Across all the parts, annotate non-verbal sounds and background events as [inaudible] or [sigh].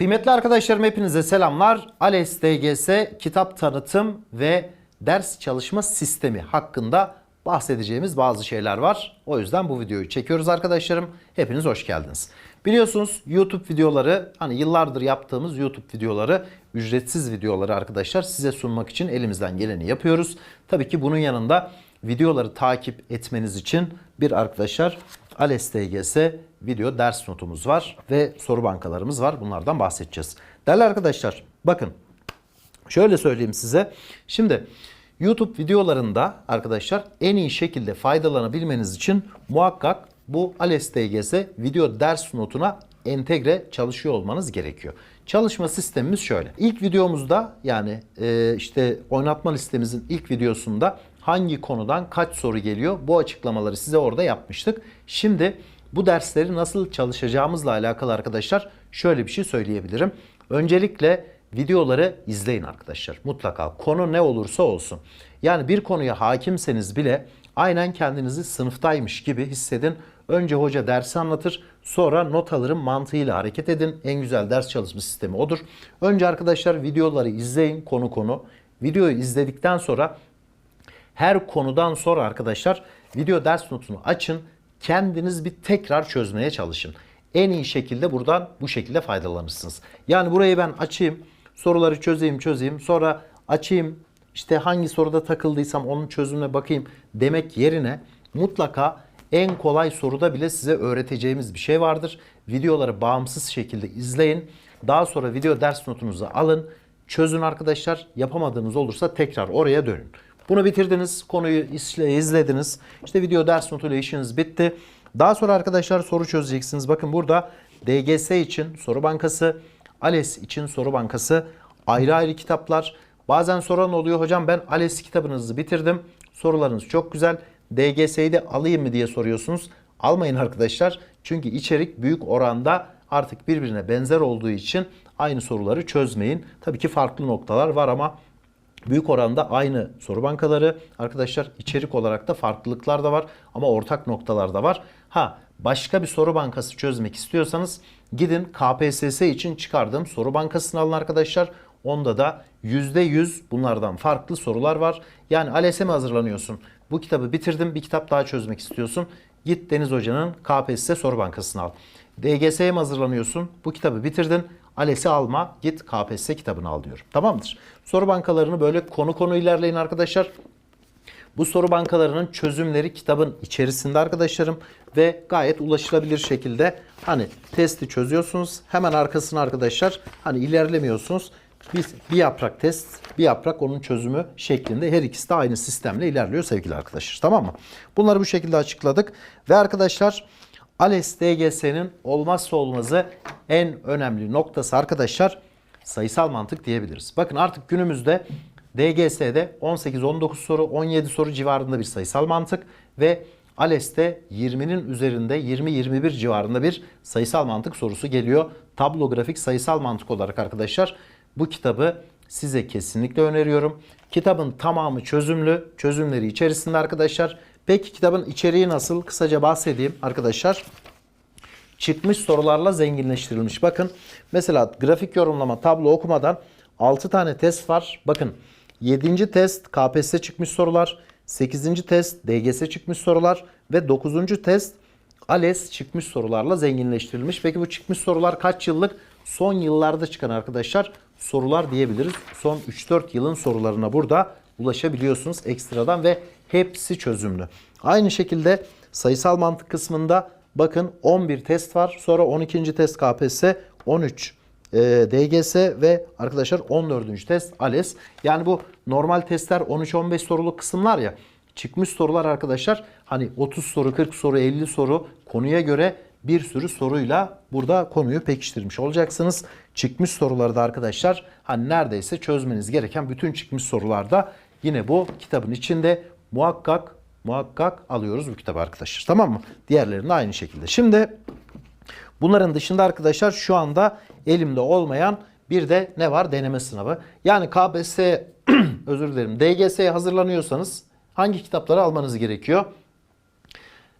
Kıymetli arkadaşlarım hepinize selamlar. ALES DGS kitap tanıtım ve ders çalışma sistemi hakkında bahsedeceğimiz bazı şeyler var. O yüzden bu videoyu çekiyoruz arkadaşlarım. Hepiniz hoş geldiniz. Biliyorsunuz YouTube videoları hani yıllardır yaptığımız YouTube videoları ücretsiz videoları arkadaşlar size sunmak için elimizden geleni yapıyoruz. Tabii ki bunun yanında videoları takip etmeniz için bir arkadaşlar ALES DGS video ders notumuz var ve soru bankalarımız var. Bunlardan bahsedeceğiz. Değerli arkadaşlar bakın şöyle söyleyeyim size. Şimdi YouTube videolarında arkadaşlar en iyi şekilde faydalanabilmeniz için muhakkak bu ALES DGS video ders notuna entegre çalışıyor olmanız gerekiyor. Çalışma sistemimiz şöyle. İlk videomuzda yani e, işte oynatma listemizin ilk videosunda hangi konudan kaç soru geliyor bu açıklamaları size orada yapmıştık. Şimdi bu dersleri nasıl çalışacağımızla alakalı arkadaşlar şöyle bir şey söyleyebilirim. Öncelikle videoları izleyin arkadaşlar. Mutlaka konu ne olursa olsun. Yani bir konuya hakimseniz bile aynen kendinizi sınıftaymış gibi hissedin. Önce hoca dersi anlatır, sonra not alırım mantığıyla hareket edin. En güzel ders çalışma sistemi odur. Önce arkadaşlar videoları izleyin konu konu. Videoyu izledikten sonra her konudan sonra arkadaşlar video ders notunu açın. Kendiniz bir tekrar çözmeye çalışın. En iyi şekilde buradan bu şekilde faydalanırsınız. Yani burayı ben açayım, soruları çözeyim çözeyim, sonra açayım işte hangi soruda takıldıysam onun çözümüne bakayım demek yerine mutlaka en kolay soruda bile size öğreteceğimiz bir şey vardır. Videoları bağımsız şekilde izleyin. Daha sonra video ders notunuzu alın. Çözün arkadaşlar. Yapamadığınız olursa tekrar oraya dönün. Bunu bitirdiniz. Konuyu izle- izlediniz. İşte video ders notuyla işiniz bitti. Daha sonra arkadaşlar soru çözeceksiniz. Bakın burada DGS için soru bankası, ALES için soru bankası, ayrı ayrı kitaplar. Bazen soran oluyor hocam ben ALES kitabınızı bitirdim. Sorularınız çok güzel. DGS'yi de alayım mı diye soruyorsunuz. Almayın arkadaşlar. Çünkü içerik büyük oranda artık birbirine benzer olduğu için aynı soruları çözmeyin. Tabii ki farklı noktalar var ama büyük oranda aynı soru bankaları. Arkadaşlar içerik olarak da farklılıklar da var ama ortak noktalar da var. Ha başka bir soru bankası çözmek istiyorsanız gidin KPSS için çıkardığım soru bankasını alın arkadaşlar. Onda da %100 bunlardan farklı sorular var. Yani ALES'e mi hazırlanıyorsun? Bu kitabı bitirdim bir kitap daha çözmek istiyorsun. Git Deniz Hoca'nın KPSS soru bankasını al. DGS'ye mi hazırlanıyorsun? Bu kitabı bitirdin. ALES'i alma git KPSS kitabını al diyorum. Tamamdır. Soru bankalarını böyle konu konu ilerleyin arkadaşlar. Bu soru bankalarının çözümleri kitabın içerisinde arkadaşlarım ve gayet ulaşılabilir şekilde hani testi çözüyorsunuz. Hemen arkasına arkadaşlar hani ilerlemiyorsunuz. Bir, bir yaprak test, bir yaprak onun çözümü şeklinde her ikisi de aynı sistemle ilerliyor sevgili arkadaşlar. Tamam mı? Bunları bu şekilde açıkladık. Ve arkadaşlar ALES DGS'nin olmazsa olmazı en önemli noktası arkadaşlar sayısal mantık diyebiliriz. Bakın artık günümüzde DGS'de 18-19 soru, 17 soru civarında bir sayısal mantık ve ALES'te 20'nin üzerinde 20-21 civarında bir sayısal mantık sorusu geliyor. Tablo grafik sayısal mantık olarak arkadaşlar bu kitabı size kesinlikle öneriyorum. Kitabın tamamı çözümlü, çözümleri içerisinde arkadaşlar. Peki kitabın içeriği nasıl? Kısaca bahsedeyim arkadaşlar çıkmış sorularla zenginleştirilmiş. Bakın mesela grafik yorumlama, tablo okumadan 6 tane test var. Bakın 7. test KPSS çıkmış sorular, 8. test DGS çıkmış sorular ve 9. test ALES çıkmış sorularla zenginleştirilmiş. Peki bu çıkmış sorular kaç yıllık? Son yıllarda çıkan arkadaşlar sorular diyebiliriz. Son 3-4 yılın sorularına burada ulaşabiliyorsunuz ekstradan ve hepsi çözümlü. Aynı şekilde sayısal mantık kısmında bakın 11 test var. Sonra 12. test KPSS, 13 e, DGS ve arkadaşlar 14. test ALES. Yani bu normal testler 13-15 soruluk kısımlar ya. Çıkmış sorular arkadaşlar hani 30 soru, 40 soru, 50 soru konuya göre bir sürü soruyla burada konuyu pekiştirmiş olacaksınız. Çıkmış soruları arkadaşlar hani neredeyse çözmeniz gereken bütün çıkmış sorularda yine bu kitabın içinde muhakkak muhakkak alıyoruz bu kitabı arkadaşlar. Tamam mı? Diğerlerini aynı şekilde. Şimdi bunların dışında arkadaşlar şu anda elimde olmayan bir de ne var? Deneme sınavı. Yani KPSS [clears throat] özür dilerim DGS'ye hazırlanıyorsanız hangi kitapları almanız gerekiyor?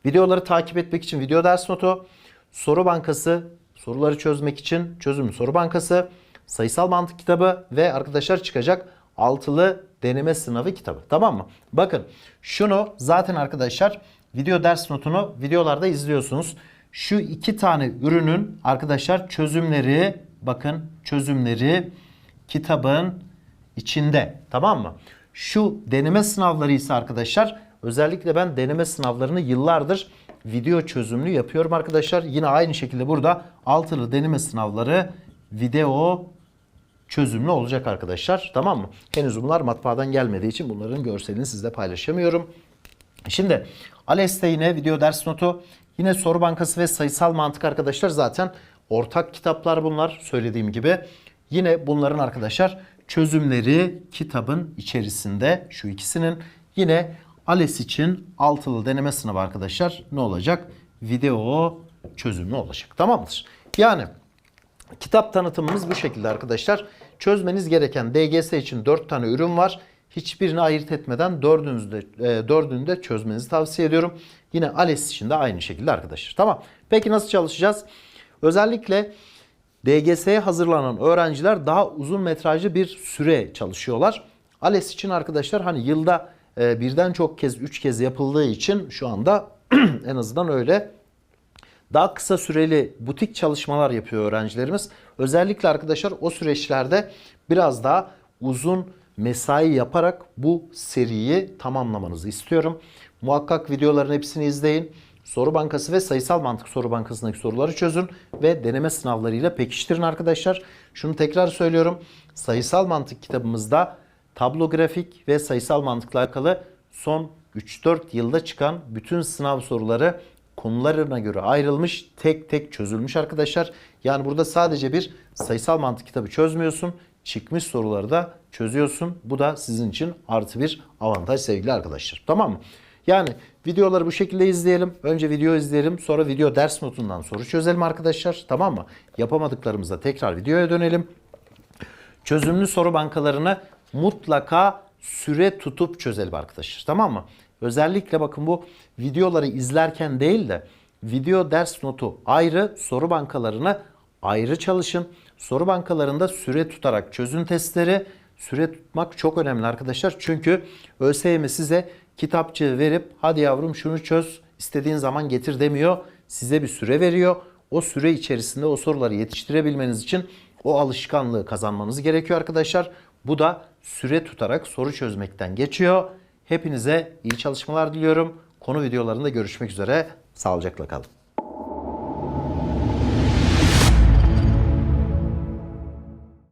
Videoları takip etmek için video ders notu, soru bankası, soruları çözmek için çözümlü soru bankası, sayısal mantık kitabı ve arkadaşlar çıkacak altılı deneme sınavı kitabı. Tamam mı? Bakın şunu zaten arkadaşlar video ders notunu videolarda izliyorsunuz. Şu iki tane ürünün arkadaşlar çözümleri bakın çözümleri kitabın içinde. Tamam mı? Şu deneme sınavları ise arkadaşlar özellikle ben deneme sınavlarını yıllardır video çözümlü yapıyorum arkadaşlar. Yine aynı şekilde burada altılı deneme sınavları video çözümlü olacak arkadaşlar. Tamam mı? Henüz bunlar matbaadan gelmediği için bunların görselini sizle paylaşamıyorum. Şimdi ALES'te yine video ders notu, yine soru bankası ve sayısal mantık arkadaşlar zaten ortak kitaplar bunlar söylediğim gibi. Yine bunların arkadaşlar çözümleri kitabın içerisinde şu ikisinin. Yine ALES için altılı deneme sınavı arkadaşlar ne olacak? Video çözümlü olacak. Tamamdır. Yani Kitap tanıtımımız bu şekilde arkadaşlar. Çözmeniz gereken DGS için 4 tane ürün var. Hiçbirini ayırt etmeden dördünüzü de, e, dördünü de çözmenizi tavsiye ediyorum. Yine ALES için de aynı şekilde arkadaşlar. Tamam. Peki nasıl çalışacağız? Özellikle DGS'ye hazırlanan öğrenciler daha uzun metrajlı bir süre çalışıyorlar. ALES için arkadaşlar hani yılda e, birden çok kez, 3 kez yapıldığı için şu anda [clears throat] en azından öyle daha kısa süreli butik çalışmalar yapıyor öğrencilerimiz. Özellikle arkadaşlar o süreçlerde biraz daha uzun mesai yaparak bu seriyi tamamlamanızı istiyorum. Muhakkak videoların hepsini izleyin. Soru bankası ve sayısal mantık soru bankasındaki soruları çözün ve deneme sınavlarıyla pekiştirin arkadaşlar. Şunu tekrar söylüyorum. Sayısal mantık kitabımızda tablo grafik ve sayısal mantıkla alakalı son 3-4 yılda çıkan bütün sınav soruları konularına göre ayrılmış, tek tek çözülmüş arkadaşlar. Yani burada sadece bir sayısal mantık kitabı çözmüyorsun, çıkmış soruları da çözüyorsun. Bu da sizin için artı bir avantaj sevgili arkadaşlar. Tamam mı? Yani videoları bu şekilde izleyelim. Önce video izleyelim, sonra video ders notundan soru çözelim arkadaşlar. Tamam mı? Yapamadıklarımızda tekrar videoya dönelim. Çözümlü soru bankalarını mutlaka süre tutup çözelim arkadaşlar. Tamam mı? Özellikle bakın bu videoları izlerken değil de video ders notu ayrı, soru bankalarını ayrı çalışın. Soru bankalarında süre tutarak çözün testleri. Süre tutmak çok önemli arkadaşlar. Çünkü ÖSYM size kitapçığı verip hadi yavrum şunu çöz istediğin zaman getir demiyor. Size bir süre veriyor. O süre içerisinde o soruları yetiştirebilmeniz için o alışkanlığı kazanmanız gerekiyor arkadaşlar. Bu da süre tutarak soru çözmekten geçiyor. Hepinize iyi çalışmalar diliyorum. Konu videolarında görüşmek üzere. Sağlıcakla kalın.